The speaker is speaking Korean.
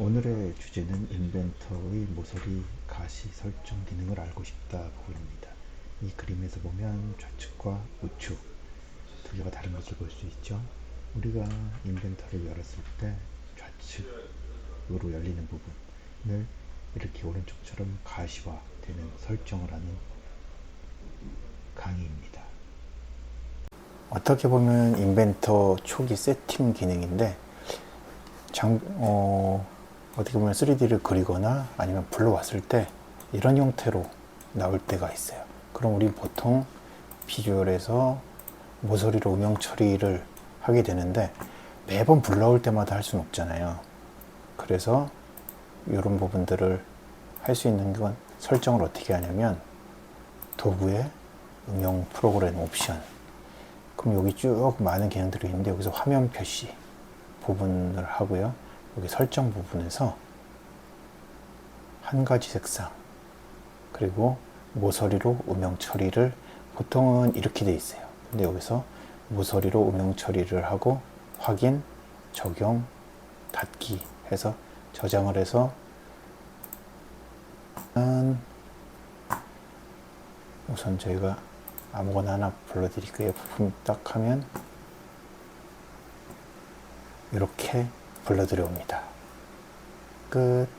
오늘의 주제는 인벤터의 모서리 가시 설정 기능을 알고 싶다 부분입니다. 이 그림에서 보면 좌측과 우측 두 개가 다른 것을 볼 수 있죠. 우리가 인벤터를 열었을 때 좌측으로 열리는 부분을 이렇게 오른쪽처럼 가시화 되는 설정을 하는 강의입니다. 어떻게 보면 인벤터 초기 세팅 기능인데 장, 어, 어떻게 보면 3D를 그리거나 아니면 불러왔을 때 이런 형태로 나올 때가 있어요. 그럼 우리 보통 비주얼에서 모서리로 음영 처리를 하게 되는데 매번 불러올 때마다 할 수는 없잖아요. 그래서 이런 부분들을 할 수 있는 건 설정을 어떻게 하냐면 도구의 음영 프로그램 옵션 그럼 여기 쭉 많은 기능들이 있는데 여기서 화면 표시 부분을 하고요. 여기 설정 부분에서 한 가지 색상 그리고 모서리로 음영 처리를 보통은 이렇게 돼 있어요. 근데 여기서 모서리로 음영 처리를 하고 확인, 적용, 닫기 해서 저장을 해서 음, 우선 저희가 아무거나 하나 불러드릴게요. 부품 딱 하면 이렇게 불러들여옵니다. 끝.